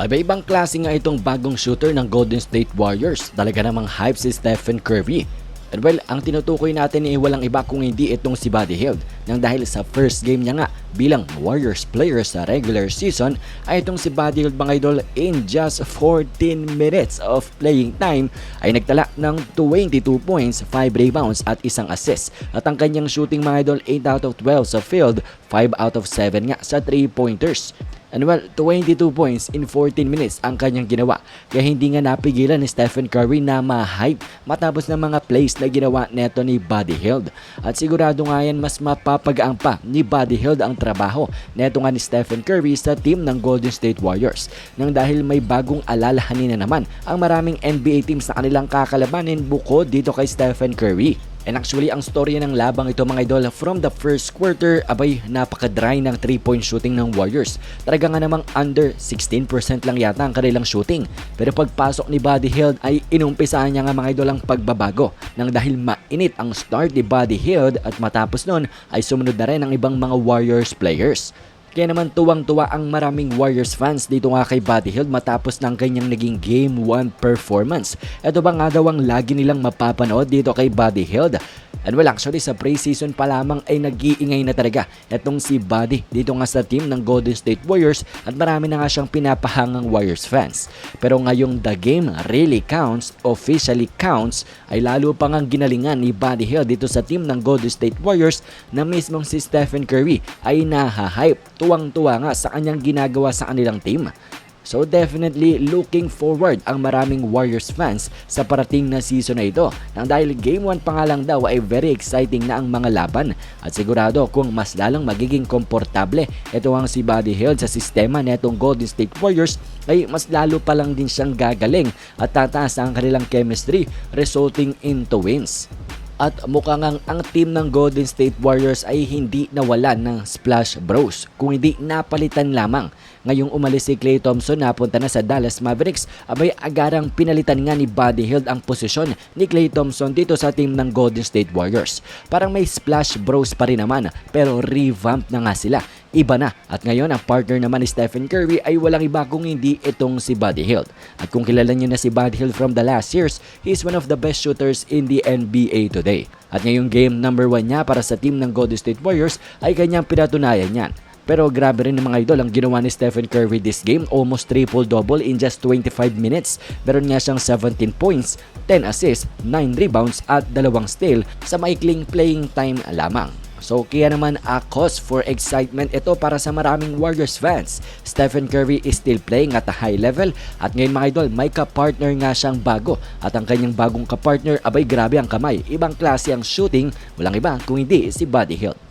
Iba-ibang klase nga itong bagong shooter ng Golden State Warriors. Talaga namang hype si Stephen Curry. And well, ang tinutukoy natin ay walang iba kung hindi itong si Buddy Hield. Nang dahil sa first game niya nga bilang Warriors player sa regular season ay itong si Buddy Hield mga idol in just 14 minutes of playing time ay nagtala ng 22 points, 5 rebounds at isang assist. At ang kanyang shooting mga idol 8 out of 12 sa field, 5 out of 7 nga sa 3 pointers. And well, 22 points in 14 minutes ang kanyang ginawa. Kaya hindi nga napigilan ni Stephen Curry na ma-hype matapos ng mga plays na ginawa neto ni Buddy Hield. At sigurado nga yan mas mapapagaan pa ni Buddy Hield ang trabaho neto nga ni Stephen Curry sa team ng Golden State Warriors. Nang dahil may bagong alalahanin na naman ang maraming NBA teams na kanilang kakalabanin bukod dito kay Stephen Curry. And actually, ang storya ng labang ito mga idol from the first quarter, abay napaka-dry ng 3-point shooting ng Warriors. Talaga nga namang under 16% lang yata ang kanilang shooting. Pero pagpasok ni Buddy Hield ay inumpisahan niya nga mga idol ang pagbabago. Nang dahil mainit ang start ni Buddy Hield at matapos nun ay sumunod na rin ang ibang mga Warriors players. Kaya naman tuwang-tuwa ang maraming Warriors fans dito nga kay Buddy Hield matapos ng kanyang naging Game 1 performance. Ito ba nga daw ang lagi nilang mapapanood dito kay Buddy Hield? And well actually sa preseason pa lamang ay nag-iingay na talaga itong si Buddy dito nga sa team ng Golden State Warriors at marami na nga siyang pinapahangang Warriors fans. Pero ngayong the game really counts, officially counts, ay lalo pang ang ginalingan ni Buddy Hield dito sa team ng Golden State Warriors na mismong si Stephen Curry ay nahahype. Tuwang-tuwa nga sa kanyang ginagawa sa kanilang team. So definitely looking forward ang maraming Warriors fans sa parating na season na ito. Nang dahil Game 1 pa nga lang daw ay very exciting na ang mga laban at sigurado kung mas lalang magiging komportable ito ang si Buddy Hield sa sistema netong Golden State Warriors ay mas lalo pa lang din siyang gagaling at tataas ang kanilang chemistry resulting into wins. At mukhang ang, ang team ng Golden State Warriors ay hindi nawalan ng Splash Bros. Kung hindi napalitan lamang. Ngayong umalis si Klay Thompson napunta na sa Dallas Mavericks, abay agarang pinalitan nga ni Buddy Hield ang posisyon ni Klay Thompson dito sa team ng Golden State Warriors. Parang may Splash Bros pa rin naman pero revamp na nga sila. Iba na at ngayon ang partner naman ni Stephen Curry ay walang iba kung hindi itong si Buddy Hield. At kung kilala niyo na si Buddy Hield from the last years, he's one of the best shooters in the NBA today. At ngayong game number 1 niya para sa team ng Golden State Warriors ay kanyang pinatunayan yan. Pero grabe rin ng mga idol ang ginawa ni Stephen Curry this game. Almost triple-double in just 25 minutes. Meron niya siyang 17 points, 10 assists, 9 rebounds at 2 steal sa maikling playing time lamang. So kaya naman a cause for excitement ito para sa maraming Warriors fans. Stephen Curry is still playing at a high level at ngayon mga idol may kapartner nga siyang bago at ang kanyang bagong kapartner abay grabe ang kamay. Ibang klase ang shooting, walang iba kung hindi si Buddy Hield.